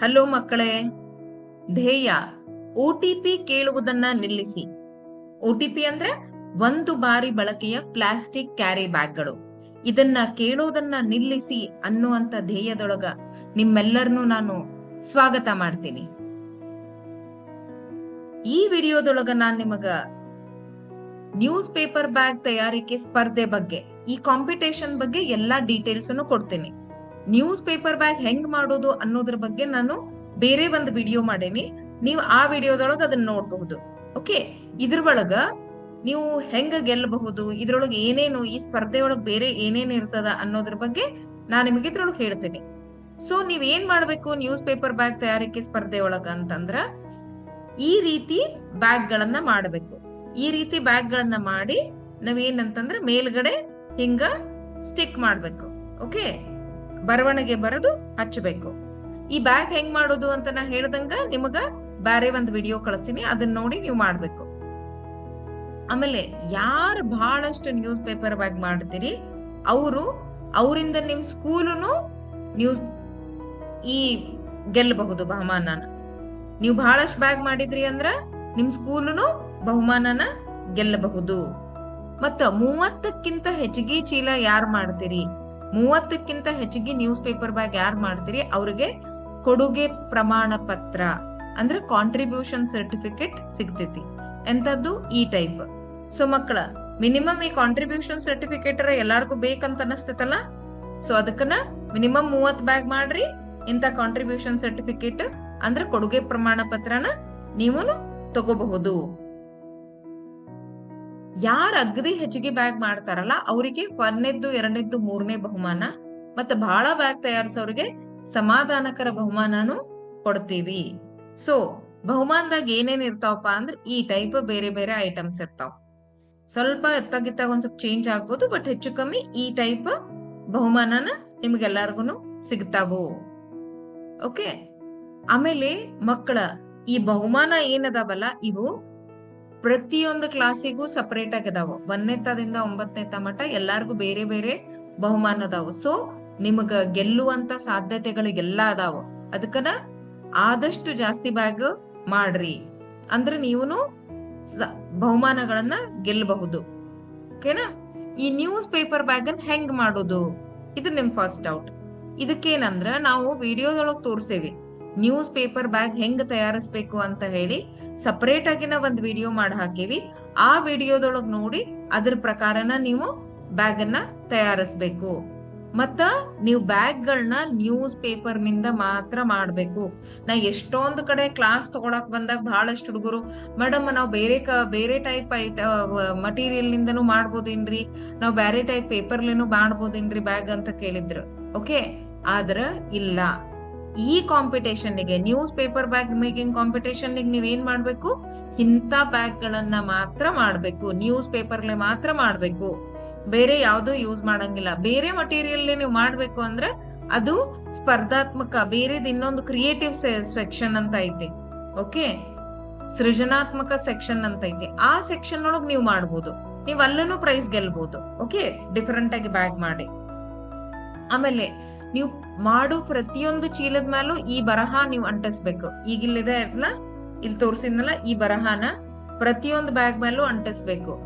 Hello ಮಕ್ಕಳೇ. ಧ್ಯೇಯ. O T P ಕೇಳುವುದನ್ನ ನಿಲ್ಲಿಸಿ. ಒ ಟಿ ಪಿ ಅಂದ್ರೆ ಒಂದು ಬಾರಿ ಬಳಕೆಯ ಪ್ಲಾಸ್ಟಿಕ್ ಕ್ಯಾರಿ ಬ್ಯಾಗ್ಗಳು. ಇದನ್ನ ಕೇಳೋದನ್ನ ನಿಲ್ಲಿಸಿ ಅನ್ನುವಂತ ಧ್ಯೇಯದೊಳಗ ನಿಮ್ಮೆಲ್ಲರನ್ನು ನಾನು ಸ್ವಾಗತ ಮಾಡ್ತೀನಿ. ಈ ವಿಡಿಯೋದೊಳಗ ನಾನ್ ನಿಮಗ ನ್ಯೂಸ್ ಪೇಪರ್ ಬ್ಯಾಗ್ ತಯಾರಿಕೆ ಸ್ಪರ್ಧೆ ಬಗ್ಗೆ, ಈ ಕಾಂಪಿಟೇಷನ್ ಬಗ್ಗೆ ಎಲ್ಲಾ ಡೀಟೇಲ್ಸ್ ಅನ್ನು ಕೊಡ್ತೀನಿ. ನ್ಯೂಸ್ ಪೇಪರ್ ಬ್ಯಾಗ್ ಹೆಂಗ್ ಮಾಡೋದು ಅನ್ನೋದ್ರ ಬಗ್ಗೆ ನಾನು ಬೇರೆ ಒಂದು ವಿಡಿಯೋ ಮಾಡೇನಿ. ನೀವು ಆ ವಿಡಿಯೋದೊಳಗ ಅದನ್ನ ನೋಡಬಹುದು. ಓಕೆ ಇದ್ರ ಒಳಗ ನೀವು ಹೆಂಗ ಗೆಲ್ಲಬಹುದು ಇದ್ರೊಳಗೆ ಏನೇನು, ಈ ಸ್ಪರ್ಧೆ ಒಳಗ್ ಬೇರೆ ಏನೇನು ಇರ್ತದ ಅನ್ನೋದ್ರ ಬಗ್ಗೆ ನಾನು ನಿಮಗೆ ಇದ್ರೊಳಗೆ ಹೇಳ್ತೇನೆ. ಸೊ ನೀವ್ ಏನ್ ಮಾಡ್ಬೇಕು ನ್ಯೂಸ್ ಪೇಪರ್ ಬ್ಯಾಗ್ ತಯಾರಿಕೆ ಸ್ಪರ್ಧೆ ಒಳಗ ಅಂತಂದ್ರ ಈ ರೀತಿ ಬ್ಯಾಗ್ ಗಳನ್ನ ಮಾಡಬೇಕು. ಈ ರೀತಿ ಬ್ಯಾಗ್ ಗಳನ್ನ ಮಾಡಿ ನಾವೇನಂತಂದ್ರ ಮೇಲ್ಗಡೆ ಹಿಂಗ ಸ್ಟಿಕ್ ಮಾಡ್ಬೇಕು. ಓಕೆ ಬರವಣಿಗೆ ಬರೆದು ಹಚ್ಚಬೇಕು. ಈ ಬ್ಯಾಗ್ ಹೆಂಗ್ ಮಾಡೋದು ಅಂತ ನಾ ಹೇಳ್ದಂಗ ನಿಮಗ ಬ್ಯಾರೆ ಒಂದ್ ವಿಡಿಯೋ ಕಳಿಸ್ತೀನಿ ಅದನ್ನ ನೋಡಿ ನೀವು ಮಾಡ್ಬೇಕು. ಆಮೇಲೆ ಯಾರು ಬಹಳಷ್ಟು ನ್ಯೂಸ್ ಪೇಪರ್ ಬ್ಯಾಗ್ ಮಾಡ್ತೀರಿ, ಅವರು ಅವರಿಂದ ನಿಮ್ ಸ್ಕೂಲುನು ನ್ಯೂಸ್ ಈ ಗೆಲ್ಲಬಹುದು ಬಹುಮಾನನ. ನೀವು ಬಹಳಷ್ಟು ಬ್ಯಾಗ್ ಮಾಡಿದ್ರಿ ಅಂದ್ರ ನಿಮ್ ಸ್ಕೂಲುನು ಬಹುಮಾನನ ಗೆಲ್ಲಬಹುದು. ಮತ್ತ ಮೂವತ್ತಕ್ಕಿಂತ ಹೆಚ್ಚಿಗೆ ಚೀಲ ಯಾರು ಮಾಡ್ತೀರಿ? ಮೂವತ್ತಕ್ಕಿಂತ ಹೆಚ್ಚಿಗೆ ನ್ಯೂಸ್ ಪೇಪರ್ ಬ್ಯಾಗ್ ಯಾರು ಮಾಡ್ತೀರಿ? ಅವ್ರಿಗೆ ಕೊಡುಗೆ ಪ್ರಮಾಣ ಪತ್ರ, ಅಂದ್ರೆ ಕಾಂಟ್ರಿಬ್ಯೂಷನ್ ಸರ್ಟಿಫಿಕೇಟ್ ಸಿಗ್ತೈತಿ. ಎಂತದ್ದು ಈ ಟೈಪ್ ಸೊ ಮಕ್ಕಳ ಮಿನಿಮಮ್ ಈ ಕಾಂಟ್ರಿಬ್ಯೂಷನ್ ಸರ್ಟಿಫಿಕೇಟ್ ಎಲ್ಲಾರ್ಗು ಬೇಕಂತ ಅನಸ್ತೈತಲ್ಲ? ಸೊ ಅದಕ್ಕನ ಮಿನಿಮಮ್ ಮೂವತ್ ಬ್ಯಾಗ್ ಮಾಡ್ರಿ. ಇಂತ ಕಾಂಟ್ರಿಬ್ಯೂಷನ್ ಸರ್ಟಿಫಿಕೇಟ್ ಅಂದ್ರೆ ಕೊಡುಗೆ ಪ್ರಮಾಣ ಪತ್ರನ ನೀವು ತಗೋಬಹುದು. ಯಾರ ಅಗದಿ ಹೆಚ್ಚಿಗೆ ಬ್ಯಾಗ್ ಮಾಡ್ತಾರಲ್ಲ, ಅವರಿಗೆ ಒಂದನೇದ್ದು, ಎರಡನೇದ್ದು, ಮೂರನೇ ಬಹುಮಾನ. ಮತ್ತೆ ಬಹಳ ಬ್ಯಾಗ್ ತಯಾರಿಸೋರಿಗೆ ಸಮಾಧಾನಕರ ಬಹುಮಾನನು ಕೊಡ್ತೀವಿ. ಸೊ ಬಹುಮಾನದಾಗ ಏನೇನ್ ಇರ್ತಾವಪ್ಪ ಅಂದ್ರೆ ಈ ಟೈಪ್ ಬೇರೆ ಬೇರೆ ಐಟಮ್ಸ್ ಇರ್ತಾವ. ಸ್ವಲ್ಪ ಎತ್ತಾಗಿತ್ತಾಗ ಒಂದ್ ಸ್ವಲ್ಪ ಚೇಂಜ್ ಆಗ್ಬೋದು ಬಟ್ ಹೆಚ್ಚು ಕಮ್ಮಿ ಈ ಟೈಪ್ ಬಹುಮಾನನ ನಿಮ್ಗೆಲ್ಲಾರ್ಗು ಸಿಗ್ತಾವು. ಓಕೆ ಆಮೇಲೆ ಮಕ್ಕಳ ಈ ಬಹುಮಾನ ಏನದಾವಲ್ಲ, ಇವು ಪ್ರತಿಯೊಂದು ಕ್ಲಾಸಿಗೂ ಸಪರೇಟ್ ಆಗಿದಾವ. ಒಂದನೇತದಿಂದ ಒಂಬತ್ತನೇ ಮಟ್ಟ ಎಲ್ಲಾರ್ಗು ಬೇರೆ ಬೇರೆ ಬಹುಮಾನ ಅದಾವ. ಸೊ ನಿಮಗ ಗೆಲ್ಲುವಂತ ಸಾಧ್ಯತೆಗಳಿಗೆಲ್ಲ ಅದಾವ. ಅದಕ್ಕನ ಆದಷ್ಟು ಜಾಸ್ತಿ ಬ್ಯಾಗ್ ಮಾಡ್ರಿ. ಅಂದ್ರೆ ನೀವುನು ಬಹುಮಾನಗಳನ್ನ ಗೆಲ್ಲಬಹುದು ಓಕೆನಾ ಈ ನ್ಯೂಸ್ ಪೇಪರ್ ಬ್ಯಾಗ್ ಅನ್ ಹೆಂಗ್ ಮಾಡೋದು? ಇದು ನಿಮ್ ಫಸ್ಟ್ ಡೌಟ್ ಇದಕ್ಕೇನಂದ್ರ ನಾವು ವಿಡಿಯೋದೊಳಗ್ ತೋರ್ಸೇವಿ. ನ್ಯೂಸ್ ಪೇಪರ್ ಬ್ಯಾಗ್ ಹೆಂಗ್ ತಯಾರಿಸ್ಬೇಕು ಅಂತ ಹೇಳಿ ಸಪರೇಟ್ ಆಗಿನ ಒಂದ್ ವಿಡಿಯೋ ಮಾಡಿ ಹಾಕಿವಿ. ಆ ವಿಡಿಯೋದೊಳಗ್ ನೋಡಿ ಅದ್ರ ಪ್ರಕಾರನ ನೀವು ಬ್ಯಾಗ್ ಅನ್ನ ತಯಾರಿಸ್ಬೇಕು. ಮತ್ತ ನೀವು ಬ್ಯಾಗ್ ಗಳನ್ನ ನ್ಯೂಸ್ ಪೇಪರ್ನಿಂದ ಮಾತ್ರ ಮಾಡ್ಬೇಕು. ನಾ ಎಷ್ಟೊಂದು ಕಡೆ ಕ್ಲಾಸ್ ತಗೊಳಕ್ ಬಂದಾಗ ಬಹಳಷ್ಟು ಹುಡುಗರು, ಮೇಡಮ್, ನಾವು ಬೇರೆ ಬೇರೆ ಟೈಪ್ ಐಟ ಮಟೀರಿಯಲ್ ನಿಂದನು ಮಾಡ್ಬೋದೇನ್ರಿ? ನಾವು ಬೇರೆ ಟೈಪ್ ಪೇಪರ್ಲಿನೂ ಮಾಡ್ಬೋದೇನ್ರಿ ಬ್ಯಾಗ್ ಅಂತ ಕೇಳಿದ್ರು. ಓಕೆ ಆದ್ರ ಇಲ್ಲ. ಈ ಕಾಂಪಿಟೇಷನ್ಗೆ newspaper bag making competition ನೀವೇನ್ ಮಾಡ್ಬೇಕು? ಇಂಥ ಬ್ಯಾಗ್ ಗಳನ್ನ ಮಾತ್ರ ಮಾಡ್ಬೇಕು. ನ್ಯೂಸ್ ಪೇಪರ್ಲೆ ಮಾತ್ರ ಮಾಡ್ಬೇಕು. ಬೇರೆ ಯಾವ್ದು ಯೂಸ್ ಮಾಡಂಗಿಲ್ಲ. ಬೇರೆ ಮಟೀರಿಯಲ್ ನೀವು ಮಾಡ್ಬೇಕು ಅಂದ್ರೆ ಅದು ಸ್ಪರ್ಧಾತ್ಮಕ, ಬೇರೆದ್ ಇನ್ನೊಂದು ಕ್ರಿಯೇಟಿವ್ ಸೆಕ್ಷನ್ ಅಂತ ಐತಿ. ಓಕೆ ಸೃಜನಾತ್ಮಕ ಸೆಕ್ಷನ್ ಅಂತ ಐತಿ. ಆ ಸೆಕ್ಷನ್ ಒಳಗ್ ನೀವು ಮಾಡ್ಬೋದು. ನೀವ್ ಅಲ್ಲೂ ಪ್ರೈಸ್ ಗೆಲ್ಬಹುದು ಓಕೆ ಡಿಫರೆಂಟ್ ಆಗಿ ಬ್ಯಾಗ್ ಮಾಡಿ. ಆಮೇಲೆ ನೀವು ಮಾಡೋ ಪ್ರತಿಯೊಂದು ಚೀಲದ ಮೇಲೂ ಈ ಬರಹ ನೀವು ಅಂಟಿಸ್ಬೇಕು. ಈಗ ಇಲ್ಲಿದೆ ಅಲ್ಲ ಇಲ್ಲಿ ತೋರ್ಸಿದ್ನಲ್ಲ, ಈ ಬರಹನ ಪ್ರತಿಯೊಂದು ಬ್ಯಾಗ್ ಮೇಲೂ ಅಂಟಿಸ್ಬೇಕು.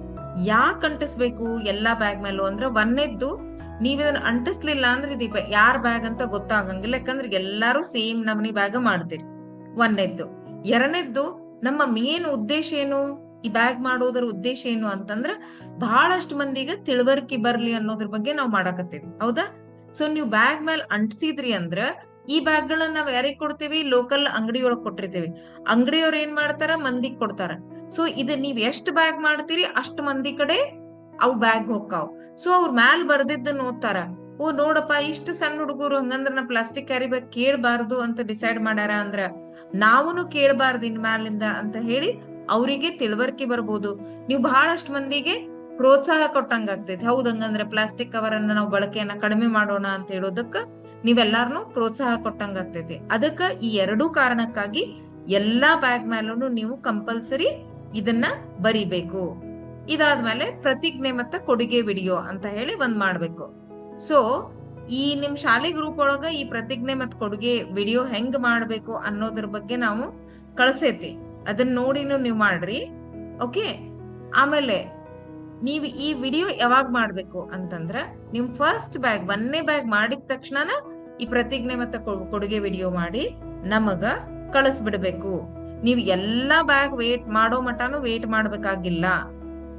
ಯಾಕೆ ಅಂಟಿಸ್ಬೇಕು ಎಲ್ಲಾ ಬ್ಯಾಗ್ ಮೇಲೂ? ಅಂದ್ರೆ ಒಂದೇದ್ದು, ನೀವ್ ಇದನ್ನ ಅಂಟಿಸ್ಲಿಲ್ಲ ಅಂದ್ರೆ ಇದೀಪ ಯಾರ್ ಬ್ಯಾಗ್ ಅಂತ ಗೊತ್ತಾಗಂಗಿಲ್ಲ. ಯಾಕಂದ್ರೆ ಎಲ್ಲಾರು ಸೇಮ್ ನಮನಿ ಬ್ಯಾಗ್ ಮಾಡ್ತೀರಿ. ಒಂದೇದ್ದು. ಎರಡನೇದ್ದು, ನಮ್ಮ ಮೇನ್ ಉದ್ದೇಶ ಏನು? ಈ ಬ್ಯಾಗ್ ಮಾಡೋದ್ರ ಉದ್ದೇಶ ಏನು ಅಂತಂದ್ರ ಬಹಳಷ್ಟು ಮಂದಿಗೆ ತಿಳುವಳಿಕೆ ಬರ್ಲಿ ಅನ್ನೋದ್ರ ಬಗ್ಗೆ ನಾವು ಮಾಡಾಕತ್ತೇವಿ. ಹೌದಾ? ಸೊ ನೀವು ಬ್ಯಾಗ್ ಮೇಲೆ ಅಂಟಿಸಿದ್ರಿ ಅಂದ್ರ, ಈ ಬ್ಯಾಗ್ ಗಳನ್ನ ನಾವ್ ಯಾರಿಗ್ ಕೊಡ್ತೀವಿ? ಲೋಕಲ್ ಅಂಗಡಿ ಒಳಗ್ ಕೊಟ್ಟಿರ್ತೀವಿ. ಅಂಗಡಿಯವ್ರ ಏನ್ ಮಾಡ್ತಾರ? ಮಂದಿಗ್ ಕೊಡ್ತಾರ. ಸೊ ಇದ ನೀವ್ ಎಷ್ಟ್ ಬ್ಯಾಗ್ ಮಾಡ್ತೀರಿ? ಅಷ್ಟ್ ಮಂದಿ ಕಡೆ ಅವು ಬ್ಯಾಗ್ ಹೋಗ್ತಾವ್ ಸೊ ಅವ್ರ ಮ್ಯಾಲ್ ಬರ್ದಿದ್ದ ನೋಡ್ತಾರ ಓ, ನೋಡಪ್ಪ, ಇಷ್ಟ ಸಣ್ಣ ಹುಡುಗರು ಹಂಗಂದ್ರ ನಾ ಪ್ಲಾಸ್ಟಿಕ್ ಕ್ಯಾರಿ ಬ್ಯಾಗ್ ಕೇಳ್ಬಾರ್ದು ಅಂತ ಡಿಸೈಡ್ ಮಾಡ್ಯಾರ ಅಂದ್ರ, ನಾವುನು ಕೇಳ್ಬಾರ್ದು ಇನ್ ಮ್ಯಾಲಿಂದ ಅಂತ ಹೇಳಿ ಅವರಿಗೆ ತಿಳುವಳಿಕೆ ಬರ್ಬೋದು. ನೀವು ಬಹಳಷ್ಟು ಮಂದಿಗೆ ಪ್ರೋತ್ಸಾಹ ಕೊಟ್ಟಂಗ ಆಗ್ತೈತಿ ಹೌದ್, ಹಂಗಂದ್ರೆ ಪ್ಲಾಸ್ಟಿಕ್ ಕವರ್ ಅನ್ನ ನಾವು ಬಳಕೆಯನ್ನ ಕಡಿಮೆ ಮಾಡೋಣ ಅಂತ ಹೇಳೋದಕ್ಕ ನೀವೆಲ್ಲಾರ್ನು ಪ್ರೋತ್ಸಾಹ ಕೊಟ್ಟಂಗ ಆಗ್ತೈತಿ ಅದಕ್ಕ ಈ ಎರಡೂ ಕಾರಣಕ್ಕಾಗಿ ಎಲ್ಲಾ ಬ್ಯಾಗ್ ಮೇಲೂ ನೀವು ಕಂಪಲ್ಸರಿ ಇದನ್ನ ಬರಿಬೇಕು. ಇದಾದ್ಮೇಲೆ ಪ್ರತಿಜ್ಞೆ ಮತ್ತ ಕೊಡುಗೆ ವಿಡಿಯೋ ಅಂತ ಹೇಳಿ ಒಂದ್ ಮಾಡ್ಬೇಕು. ಸೊ ಈ ನಿಮ್ ಶಾಲೆ ಗ್ರೂಪ್ ಒಳಗ ಈ ಪ್ರತಿಜ್ಞೆ ಮತ್ ಕೊಡುಗೆ ವಿಡಿಯೋ ಹೆಂಗ್ ಮಾಡ್ಬೇಕು ಅನ್ನೋದ್ರ ಬಗ್ಗೆ ನಾವು ಕಳ್ಸೈತಿ. ಅದನ್ನ ನೋಡಿನೂ ನೀವು ಮಾಡ್ರಿ. ಓಕೆ ಆಮೇಲೆ ನೀವ್ ಈ ವಿಡಿಯೋ ಯಾವಾಗ ಮಾಡ್ಬೇಕು ಅಂತಂದ್ರೆ ನಿಮ್ ಫಸ್ಟ್ ಬ್ಯಾಗ್ ಒಂದನೇ ಬ್ಯಾಗ್ ಮಾಡಿದ ತಕ್ಷಣನ ಈ ಪ್ರತಿಜ್ಞೆ ಮತ್ತೆ ಕೊಡುಗೆ ವಿಡಿಯೋ ಮಾಡಿ ನಮಗ ಕಳಿಸ್ಬಿಡ್ಬೇಕು. ನೀವು ಎಲ್ಲಾ ಬ್ಯಾಗ್ ವೇಟ್ ಮಾಡೋ ಮಟಾನು ವೇಟ್ ಮಾಡ್ಬೇಕಾಗಿಲ್ಲ.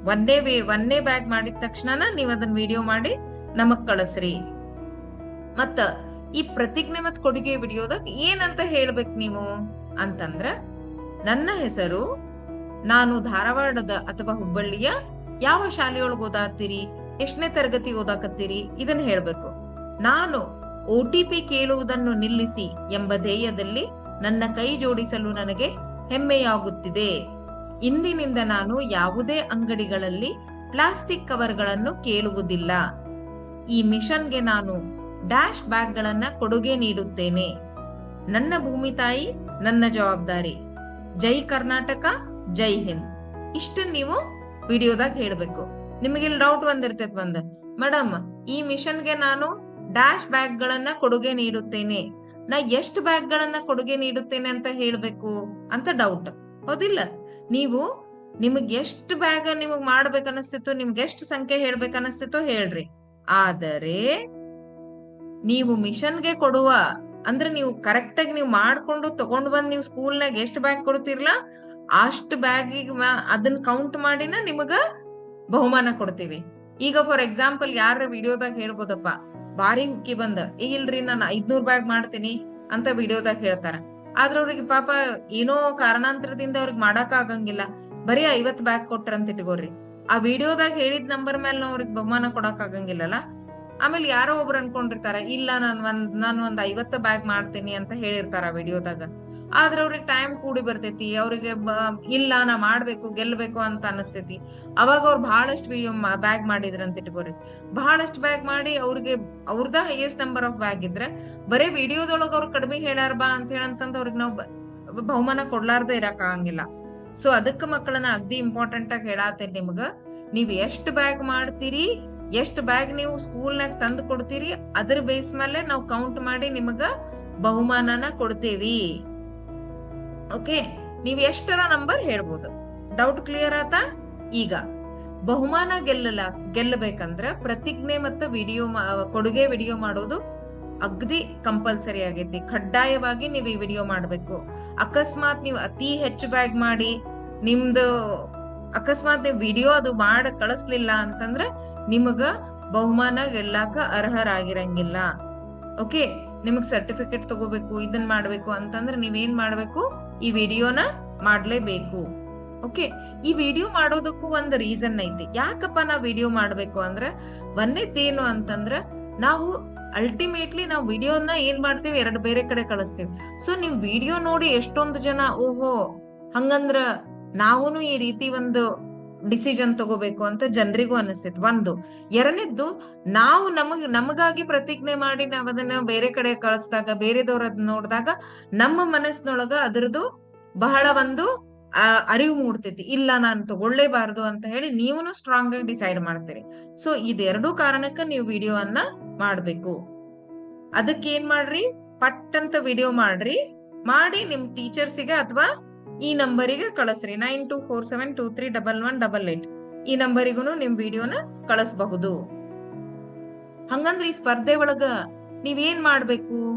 ಒಂದೇ ವೇ, ಒಂದೇ ಬ್ಯಾಗ್ ಮಾಡಿದ ತಕ್ಷಣನ ನೀವ್ ಅದನ್ನ ವಿಡಿಯೋ ಮಾಡಿ ನಮಗ್ ಕಳಿಸ್ರಿ. ಮತ್ತ ಈ ಪ್ರತಿಜ್ಞೆ ಮತ್ ಕೊಡುಗೆ ವಿಡಿಯೋದಾಗ ಏನಂತ ಹೇಳ್ಬೇಕು ನೀವು ಅಂತಂದ್ರ ನನ್ನ ಹೆಸರು ನಾನು ಧಾರವಾಡದ ಅಥವಾ ಹುಬ್ಬಳ್ಳಿಯ ಯಾವ ಶಾಲೆಯೊಳಗೆ ಓದಾತ್ತೀರಿ? ಎಷ್ಟನೇ ತರಗತಿ ಓದಾಕತ್ತೀರಿ? ಇದನ್ನ ಹೇಳ್ಬೇಕು. ನಾನು ಒ ಟಿ ಪಿ ಕೇಳುವುದನ್ನು ನಿಲ್ಲಿಸಿ ಎಂಬ ಧ್ಯೇಯದಲ್ಲಿ ನನ್ನ ಕೈ ಜೋಡಿಸಲು ನನಗೆ ಹೆಮ್ಮೆಯಾಗುತ್ತಿದೆ. ಇಂದಿನಿಂದ ನಾನು ಯಾವುದೇ ಅಂಗಡಿಗಳಲ್ಲಿ ಪ್ಲಾಸ್ಟಿಕ್ ಕವರ್ಗಳನ್ನು ಕೇಳುವುದಿಲ್ಲ. ಈ ಮಿಷನ್ಗೆ ನಾನು ಡ್ಯಾಶ್ ಬ್ಯಾಗ್ಗಳನ್ನ ಕೊಡುಗೆ ನೀಡುತ್ತೇನೆ. ನನ್ನ ಭೂಮಿ ತಾಯಿ ನನ್ನ ಜವಾಬ್ದಾರಿ. ಜೈ ಕರ್ನಾಟಕ, ಜೈ ಹಿಂದ್. ಇಷ್ಟನ್ನು ನೀವು ವಿಡಿಯೋದಾಗ ಹೇಳ್ಬೇಕು. ನಿಮಗೆ ಇಲ್ಲಿ ಡೌಟ್ ಬಂದಿರ್ತೈತ್ ಒಂದ್ ಮೇಡಮ್ ಈ ಮಿಷನ್ಗೆ ನಾನು ಡ್ಯಾಶ್ ಬ್ಯಾಗ್ ಗಳನ್ನ ಕೊಡುಗೆ ನೀಡುತ್ತೇನೆ. ನಾ ಎಷ್ಟು ಬ್ಯಾಗ್ ಗಳನ್ನ ಕೊಡುಗೆ ನೀಡುತ್ತೇನೆ ಅಂತ ಹೇಳ್ಬೇಕು ಅಂತ ಡೌಟ್ ಹೌದಿಲ್ಲ? ನೀವು ನಿಮಗ್ ಎಷ್ಟು ಬ್ಯಾಗ್ ನಿಮಗ್ ಮಾಡ್ಬೇಕನ್ನಿಸ್ತಿತ್ತು ನಿಮ್ಗೆ ಎಷ್ಟು ಸಂಖ್ಯೆ ಹೇಳ್ಬೇಕನ್ನಿಸ್ತಿತ್ತು ಹೇಳ್ರಿ. ಆದರೆ ನೀವು ಮಿಷನ್ಗೆ ಕೊಡುವ, ಅಂದ್ರೆ ನೀವು ಕರೆಕ್ಟ್ ಆಗಿ ನೀವು ಮಾಡ್ಕೊಂಡು ತಗೊಂಡ್ ಬಂದ್ ನೀವು ಸ್ಕೂಲ್ನಾಗ ಎಷ್ಟು ಬ್ಯಾಗ್ ಕೊಡ್ತಿರ್ಲ? ಅಷ್ಟು ಬ್ಯಾಗಿಗೆ ಅದನ್ನ ಕೌಂಟ್ ಮಾಡಿನ ನಿಮಗ ಬಹುಮಾನ ಕೊಡ್ತೀವಿ. ಈಗ ಫಾರ್ ಎಕ್ಸಾಂಪಲ್ ಯಾರ ವಿಡಿಯೋದಾಗ ಹೇಳ್ಬೋದಪ್ಪ ಬಾರಿ ಹುಕ್ಕಿ ಬಂದ ಈಗ ಇಲ್ರಿ ನಾನು ಐದ್ನೂರ್ ಬ್ಯಾಗ್ ಮಾಡ್ತೀನಿ ಅಂತ ವಿಡಿಯೋದಾಗ ಹೇಳ್ತಾರ. ಆದ್ರ ಅವ್ರಿಗೆ ಪಾಪ ಏನೋ ಕಾರಣಾಂತರದಿಂದ ಅವ್ರಿಗೆ ಮಾಡಕ್ ಆಗಂಗಿಲ್ಲ. ಬರೀ ಐವತ್ ಬ್ಯಾಗ್ ಕೊಟ್ರ ಅಂತ ಇಟ್ಕೋರಿ. ಆ ವಿಡಿಯೋದಾಗ ಹೇಳಿದ ನಂಬರ್ ಮೇಲೆ ನಾವ್ ಅವ್ರಿಗೆ ಬಹುಮಾನ ಕೊಡಕ್ ಆಗಂಗಿಲ್ಲಲ್ಲ? ಆಮೇಲೆ ಯಾರೋ ಒಬ್ರು ಅನ್ಕೊಂಡಿರ್ತಾರ, ಇಲ್ಲ, ನಾನ್ ಒಂದ್ ನಾನ್ ಒಂದ್ ಐವತ್ತ ಬ್ಯಾಗ್ ಮಾಡ್ತೀನಿ ಅಂತ ಹೇಳಿರ್ತಾರ ವಿಡಿಯೋದಾಗ. ಆದ್ರ ಅವ್ರಿಗೆ ಟೈಮ್ ಕೂಡಿ ಬರ್ತೈತಿ, ಅವ್ರಿಗೆ ಇಲ್ಲ ನಾ ಮಾಡ್ಬೇಕು, ಗೆಲ್ಬೇಕು ಅಂತ ಅನಸ್ತೈತಿ. ಅವಾಗ ಅವ್ರು ಬಹಳಷ್ಟು ವಿಡಿಯೋ ಬ್ಯಾಗ್ ಮಾಡಿದ್ರ ಅಂತ ಇಟ್ಕೋರಿ. ಬಹಳಷ್ಟು ಬ್ಯಾಗ್ ಮಾಡಿ ಅವ್ರಿಗೆ, ಅವ್ರದ ಹೈಯೆಸ್ಟ್ ನಂಬರ್ ಆಫ್ ಬ್ಯಾಗ್ ಇದ್ರೆ ಬರೇ ವಿಡಿಯೋದೊಳಗ ಅವ್ರು ಕಡಿಮೆ ಹೇಳ್ಯಾರ ಬಾ ಅಂತ ಹೇಳಂತಂದ್ ಅವ್ರಿಗೆ ನಾವು ಬಹುಮಾನ ಕೊಡ್ಲಾರ್ದೆ ಇರಕ್ ಆಗಂಗಿಲ್ಲ. ಸೊ ಅದಕ್ಕ ಮಕ್ಕಳನ್ನ ಅಗ್ದಿ ಇಂಪಾರ್ಟೆಂಟ್ ಆಗಿ ಹೇಳತ್ತೇನೆ ನಿಮ್ಗ, ನೀವ್ ಎಷ್ಟ್ ಬ್ಯಾಗ್ ಮಾಡ್ತೀರಿ, ಎಷ್ಟ್ ಬ್ಯಾಗ್ ನೀವು ಸ್ಕೂಲ್ನಾಗ ತಂದು ಕೊಡ್ತೀರಿ, ಅದ್ರ ಬೇಸ್ ಮೇಲೆ ನಾವು ಕೌಂಟ್ ಮಾಡಿ ನಿಮಗ ಬಹುಮಾನನ ಕೊಡ್ತೇವಿ. ಓಕೆ ನೀವ್ ಎಷ್ಟರ ನಂಬರ್ ಹೇಳ್ಬೋದು? ಡೌಟ್ ಕ್ಲಿಯರ್ ಆತ? ಈಗ. ಬಹುಮಾನ ಗೆಲ್ಲಲ, ಗೆಲ್ಲಬೇಕಂದ್ರ ಪ್ರತಿಜ್ಞೆ ಮತ್ತು ವಿಡಿಯೋ ಕೊಡುಗೆ ವಿಡಿಯೋ ಮಾಡೋದು ಅಗ್ದಿ ಕಂಪಲ್ಸರಿ ಆಗೈತಿ. ಕಡ್ಡಾಯವಾಗಿ ನೀವು ಈ ವಿಡಿಯೋ ಮಾಡಬೇಕು. ಅಕಸ್ಮಾತ್ ನೀವು ಅತಿ ಹೆಚ್ಚು ಬ್ಯಾಗ್ ಮಾಡಿ, ನಿಮ್ದು ಅಕಸ್ಮಾತ್ ನೀವು ವಿಡಿಯೋ ಅದು ಮಾಡ ಕಳಿಸ್ಲಿಲ್ಲ ಅಂತಂದ್ರ ನಿಮಗ ಬಹುಮಾನ ಗೆಲ್ಲಾಕ ಅರ್ಹರಾಗಿರಂಗಿಲ್ಲ. ಓಕೆ ನಿಮಗ್ ಸರ್ಟಿಫಿಕೇಟ್ ತಗೋಬೇಕು, ಇದನ್ ಮಾಡ್ಬೇಕು ಅಂತಂದ್ರೆ ನೀವೇನ್ ಮಾಡ್ಬೇಕು? ಈ ವಿಡಿಯೋನ ಮಾಡ್ಲೇಬೇಕು. ಓಕೆ ಈ ವಿಡಿಯೋ ಮಾಡೋದಕ್ಕೂ ಒಂದು ರೀಸನ್ ಐತಿ. ಯಾಕಪ್ಪ ನಾವು ವಿಡಿಯೋ ಮಾಡ್ಬೇಕು ಅಂದ್ರೆ ಒಂದೇದೇನು ಅಂತಂದ್ರ, ನಾವು ಅಲ್ಟಿಮೇಟ್ಲಿ ನಾವು ವಿಡಿಯೋನ ಏನ್ ಮಾಡ್ತೀವಿ? ಎರಡು ಬೇರೆ ಕಡೆ ಕಳಿಸ್ತೀವಿ. ಸೊ ನಿಮ್ ವಿಡಿಯೋ ನೋಡಿ ಎಷ್ಟೊಂದು ಜನ, ಓಹೋ, ಹಂಗಂದ್ರ ನಾವೂನು ಈ ರೀತಿ ಒಂದು ಡಿಸಿಷನ್ ತಗೋಬೇಕು ಅಂತ ಜನರಿಗೂ ಅನಿಸ್ತಿತ್ತು. ಒಂದು. ಎರಡನೇದ್ದು, ನಾವು ನಮಗ್, ನಮಗಾಗಿ ಪ್ರತಿಜ್ಞೆ ಮಾಡಿ ನಾವ್ ಅದನ್ನ ಬೇರೆ ಕಡೆ ಕಳಿಸ್ದಾಗ, ಬೇರೆದವ್ರ ಅದ್ ನೋಡಿದಾಗ ನಮ್ಮ ಮನಸ್ಸಿನೊಳಗ ಅದ್ರದ್ದು ಬಹಳ ಒಂದು ಅರಿವು ಮೂಡ್ತೈತಿ ಇಲ್ಲ, ನಾನು ತಗೊಳ್ಳೇಬಾರ್ದು ಅಂತ ಹೇಳಿ ನೀವುನು ಸ್ಟ್ರಾಂಗ್ ಆಗಿ ಡಿಸೈಡ್ ಮಾಡ್ತೀರಿ. ಸೊ ಇದೆರಡೂ ಕಾರಣಕ್ಕ ನೀವು ವಿಡಿಯೋವನ್ನ ಮಾಡ್ಬೇಕು. ಅದಕ್ಕೆ ಏನ್ ಮಾಡ್ರಿ? ಪಟ್ ಅಂತ ವಿಡಿಯೋ ಮಾಡ್ರಿ. ಮಾಡಿ ನಿಮ್ ಟೀಚರ್ಸಿಗೆ ಅಥವಾ ಈ ನಂಬರಿಗೆ ಕಳಿಸ್ರಿ. Nine two four seven two three double one double eight. ಈ ನಂಬರಿಗೂ ನಿಮ್ ವಿಡಿಯೋನ ಕಳಿಸ್ಬಹುದು. ಹಂಗಂದ್ರೆ ಈ ಸ್ಪರ್ಧೆ ಒಳಗ ನೀವೇನ್ ಮಾಡ್ಬೇಕು?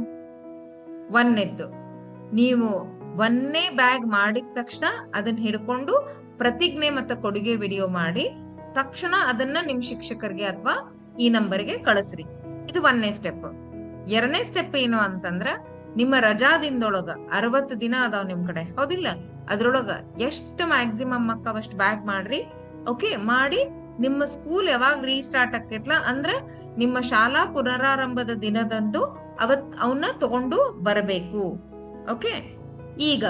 ಒನ್ನೆದ್ದು. ನೀವು ಒಂದೇ ಬ್ಯಾಗ್ ಮಾಡಿದ ತಕ್ಷಣ ಅದನ್ನ ಹಿಡ್ಕೊಂಡು ಪ್ರತಿಜ್ಞೆ ಮತ್ತು ಕೊಡುಗೆ ವಿಡಿಯೋ ಮಾಡಿ ತಕ್ಷಣ ಅದನ್ನ ನಿಮ್ ಶಿಕ್ಷಕರಿಗೆ ಅಥವಾ ಈ ನಂಬರ್ಗೆ ಕಳಿಸ್ರಿ. ಇದು ಒಂದನೇ ಸ್ಟೆಪ್. ಎರಡನೇ ಸ್ಟೆಪ್ ಏನು ಅಂತಂದ್ರ ನಿಮ್ಮ ರಜಾದಿಂದೊಳಗ ಅರವತ್ತು ದಿನ ಅದಾವ ನಿಮ್ ಕಡೆ. ಹೌದಿಲ್ಲ? ಅದ್ರೊಳಗ ಎಷ್ಟು ಮ್ಯಾಕ್ಸಿಮಮ್ ಅಕ್ಕವಷ್ಟು ಬ್ಯಾಗ್ ಮಾಡ್ರಿ? ಓಕೆ ಮಾಡಿ ನಿಮ್ಮ ಸ್ಕೂಲ್ ಯಾವಾಗ ರೀಸ್ಟಾರ್ಟ್ ಆಕೈತ್ಲ ಅಂದ್ರ ನಿಮ್ಮ ಶಾಲಾ ಪುನರಾರಂಭದ ದಿನದಂದು ಅವತ್ ಅವನ್ನ ತಗೊಂಡು ಬರಬೇಕು. ಓಕೆ ಈಗ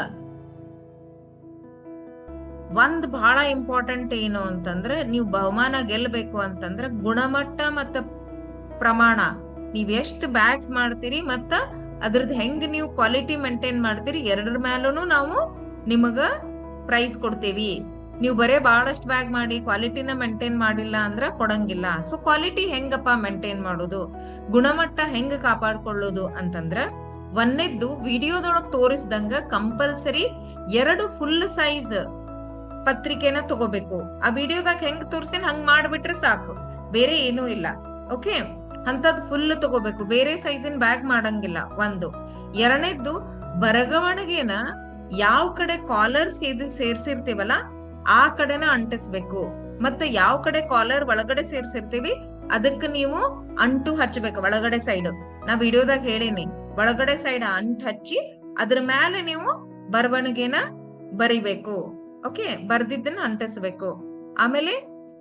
ಒಂದ್ ಬಹಳ ಇಂಪಾರ್ಟೆಂಟ್ ಏನು ಅಂತಂದ್ರೆ ನೀವು ಬಹುಮಾನ ಗೆಲ್ಲಬೇಕು ಅಂತಂದ್ರೆ ಗುಣಮಟ್ಟ ಮತ್ತ ಪ್ರಮಾಣ. ನೀವ್ ಎಷ್ಟು ಬ್ಯಾಗ್ಸ್ ಮಾಡ್ತೀರಿ ಮತ್ತ ಅದ್ರದ್ದು ಹೆಂಗ್ ನೀವು ಕ್ವಾಲಿಟಿ ಮೇಂಟೈನ್ ಮಾಡ್ತೀರಿ ಎರಡರ ಮೇಲೂ ನಾವು ನಿಮಗ ಪ್ರೈಸ್ ಕೊಡ್ತೇವಿ. ನೀವು ಬರೇ ಬಹಳಷ್ಟು ಬ್ಯಾಗ್ ಮಾಡಿ ಕ್ವಾಲಿಟಿನ ಮೇಂಟೈನ್ ಮಾಡಿಲ್ಲ ಅಂದ್ರೆ ಕೊಡಂಗಿಲ್ಲ. ಸೊ ಕ್ವಾಲಿಟಿ ಹೆಂಗಪ್ಪ ಮೇಂಟೈನ್ ಮಾಡೋದು? ಗುಣಮಟ್ಟ ಹೆಂಗ ಕಾಪಾಡ್ಕೊಳ್ಳೋದು ಅಂತಂದ್ರ ಒಂದೇದ್ದು ವಿಡಿಯೋದೊಳಗೆ ತೋರಿಸ್ದಂಗ ಕಂಪಲ್ಸರಿ ಎರಡು ಫುಲ್ ಸೈಜ್ ಪತ್ರಿಕೆನ ತಗೋಬೇಕು. ಆ ವಿಡಿಯೋದಾಗ ಹೆಂಗ್ ತೋರಿಸಿನ ಹಂಗ್ ಮಾಡ್ಬಿಟ್ರೆ ಸಾಕು. ಬೇರೆ ಏನೂ ಇಲ್ಲ. ಓಕೆ ಅಂತದ್ ಫುಲ್ ತಗೋಬೇಕು. ಬೇರೆ ಸೈಜಿನ ಬ್ಯಾಗ್ ಮಾಡಂಗಿಲ್ಲ ಒಂದು. ಎರಡನೇದ್ದು ಬರವಣಿಗೆನ ಯಾವ ಕಡೆ ಕಾಲರ್ ಸೇದಿ ಸೇರ್ಸಿರ್ತೀವಲ್ಲ, ಆ ಕಡೆನ ಅಂಟಿಸ್ಬೇಕು. ಮತ್ತೆ ಯಾವ ಕಡೆ ಕಾಲರ್ ಒಳಗಡೆ ಸೇರ್ಸಿರ್ತೀವಿ, ಅದಕ್ಕೆ ನೀವು ಅಂಟು ಹಚ್ಚಬೇಕು, ಒಳಗಡೆ ಸೈಡ್ ನಾ ವಿಡಿಯೋದಾಗ ಹೇಳೇನಿ, ಒಳಗಡೆ ಸೈಡ್ ಅಂಟ್ ಹಚ್ಚಿ, ಅದ್ರ ಮೇಲೆ ನೀವು ಬರವಣಿಗೆನ ಬರಿಬೇಕು. ಓಕೆ ಬರ್ದಿದ್ದನ್ನ ಅಂಟಿಸ್ಬೇಕು. ಆಮೇಲೆ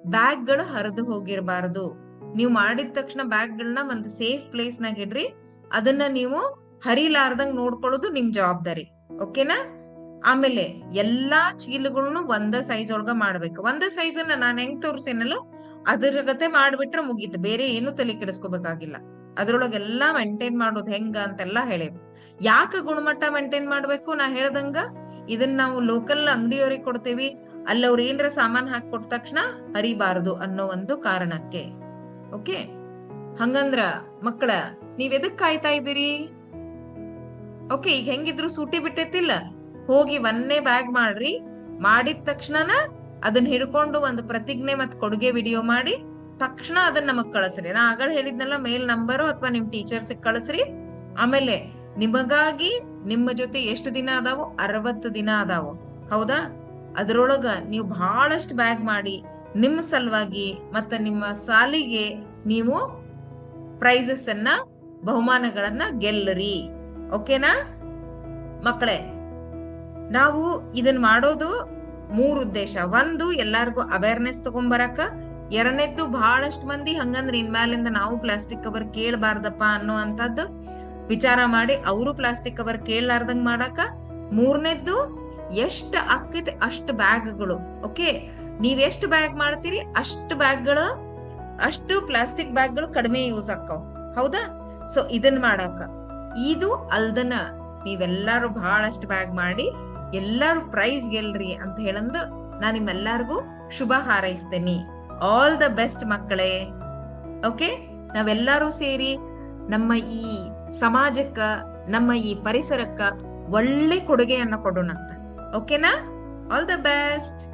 ಬ್ಯಾಗ್ಗಳು ಹರಿದು ಹೋಗಿರಬಾರದು. ನೀವು ಮಾಡಿದ ತಕ್ಷಣ ಬ್ಯಾಗ್ ಗಳನ್ನ ಒಂದು ಸೇಫ್ ಪ್ಲೇಸ್ ನಾಗ ಇಡ್ರಿ. ಅದನ್ನ ನೀವು ಹರಿಲಾರ್ದಂಗ್ ನೋಡ್ಕೊಳ್ಳೋದು ನಿಮ್ ಜವಾಬ್ದಾರಿ. ಓಕೆನಾ ಆಮೇಲೆ ಎಲ್ಲಾ ಚೀಲಗಳನ್ನು ಒಂದ ಸೈಜ್ ಒಳಗ ಮಾಡ್ಬೇಕು. ಒಂದ ಸೈಜ್ ಅನ್ನ ನಾನ್ ಹೆಂಗ್ ತೋರ್ಸೇನಲ್ಲ ಅದ್ರ ಗತೆ ಮಾಡ್ಬಿಟ್ರೆ ಮುಗೀತು. ಬೇರೆ ಏನು ತಲೆ ಕೆಡಿಸ್ಕೋಬೇಕಾಗಿಲ್ಲ. ಅದ್ರೊಳಗೆ ಎಲ್ಲಾ ಮೇಂಟೈನ್ ಮಾಡೋದು ಹೆಂಗ ಅಂತೆಲ್ಲ ಹೇಳೇವಿ. ಯಾಕೆ ಗುಣಮಟ್ಟ ಮೇಂಟೈನ್ ಮಾಡ್ಬೇಕು ನಾ ಹೇಳ್ದಂಗ? ಇದನ್ನ ನಾವು ಲೋಕಲ್ ಅಂಗಡಿಯವ್ರಿಗೆ ಕೊಡ್ತೇವಿ. ಅಲ್ಲಿ ಅವ್ರ ಏನ್ರ ಸಾಮಾನ್ ಹಾಕಿ ಕೊಟ್ಟ ತಕ್ಷಣ ಹರಿಬಾರದು ಅನ್ನೋ ಒಂದು ಕಾರಣಕ್ಕೆ. ಓಕೆ? ಹಂಗಂದ್ರ ಮಕ್ಕಳ ನೀವ್ ಎದಕ್ ಕಾಯ್ತಾ ಇದ್ದೀರಿ? ಓಕೆ, ಈಗ ಹೆಂಗಿದ್ರು ಸೂಟಿ ಬಿಟ್ಟೈತಿಲ್ಲ? ಹೋಗಿ ಒಂದೇ ಬ್ಯಾಗ್ ಮಾಡ್ರಿ. ಮಾಡಿದ ತಕ್ಷಣನ ಅದನ್ನ ಹಿಡ್ಕೊಂಡು ಒಂದು ಪ್ರತಿಜ್ಞೆ ಮತ್ತೆ ಕೊಡುಗೆ ವಿಡಿಯೋ ಮಾಡಿ, ತಕ್ಷಣ ಅದನ್ನ ನಮಗ್ ಕಳಿಸ್ರಿ. ನಾ ಆಗಳ ಹೇಳಿದ್ನಲ್ಲ ಮೇಲ್ ನಂಬರು ಅಥವಾ ನಿಮ್ ಟೀಚರ್ಸ್ ಕಳಿಸ್ರಿ. ಆಮೇಲೆ ನಿಮಗಾಗಿ ನಿಮ್ಮ ಜೊತೆ ಎಷ್ಟು ದಿನ ಅದಾವೋ ಅರವತ್ತು ದಿನ ಅದಾವೋ. ಹೌದಾ? ಅದ್ರೊಳಗ ನೀವು ಬಹಳಷ್ಟು ಬ್ಯಾಗ್ ಮಾಡಿ ನಿಮ್ಮ ಸಲುವಾಗಿ ಮತ್ತ ನಿಮ್ಮ ಸಾಲಿಗೆ ನೀವು ಪ್ರೈಸಸ್ ಅನ್ನ, ಬಹುಮಾನಗಳನ್ನ ಗೆಲ್ಲರಿ. ಓಕೆನಾ ಮಕ್ಕಳೇ ನಾವು ಇದನ್ ಮಾಡೋದು ಮೂರ್ ಉದ್ದೇಶ. ಒಂದು, ಎಲ್ಲಾರ್ಗು ಅವೇರ್ನೆಸ್ ತಗೊಂಬರಕ. ಎರಡನೇದ್ದು ಬಹಳಷ್ಟು ಮಂದಿ ಹಂಗಂದ್ರ ಇನ್ಮ್ಯಾಲಿಂದ ನಾವು ಪ್ಲಾಸ್ಟಿಕ್ ಕವರ್ ಕೇಳಬಾರ್ದಪ್ಪ ಅನ್ನೋ ವಿಚಾರ ಮಾಡಿ ಅವರು ಪ್ಲಾಸ್ಟಿಕ್ ಕವರ್ ಕೇಳಲಾರ್ದಂಗ್ ಮಾಡಾಕ. ಮೂರನೇದ್ದು, ಎಷ್ಟ್ ಆಕೈತಿ ಅಷ್ಟು ಬ್ಯಾಗ್ಗಳು ಓಕೆ ನೀವ್ ಎಷ್ಟು ಬ್ಯಾಗ್ ಮಾಡ್ತೀರಿ ಅಷ್ಟು ಬ್ಯಾಗ್ಗಳು, ಅಷ್ಟು ಪ್ಲಾಸ್ಟಿಕ್ ಬ್ಯಾಗ್ಗಳು ಕಡಿಮೆ ಯೂಸ್ ಆಕ್ಕವ್ ಹೌದಾ? ಸೊ ಇದನ್ ಮಾಡಾಕ. ಇದು ಅಲ್ದನ ನೀವೆಲ್ಲಾರು ಬಹಳಷ್ಟು ಬ್ಯಾಗ್ ಮಾಡಿ ಎಲ್ಲಾರು ಪ್ರೈಸ್ ಗೆಲ್ರಿ ಅಂತ ಹೇಳಂದು ನಾನು ನಿಮ್ಮೆಲ್ಲರಿಗೂ ಶುಭ ಹಾರೈಸ್ತೇನೆ. ಆಲ್ ದ ಬೆಸ್ಟ್ ಮಕ್ಕಳೇ. ಓಕೆ ನಾವೆಲ್ಲರೂ ಸೇರಿ ನಮ್ಮ ಈ ಸಮಾಜಕ್ಕ, ನಮ್ಮ ಈ ಪರಿಸರಕ್ಕ ಒಳ್ಳೆ ಕೊಡುಗೆಯನ್ನ ಕೊಡೋಣಂತ. ಓಕೆನಾ ಆಲ್ ದ ಬೆಸ್ಟ್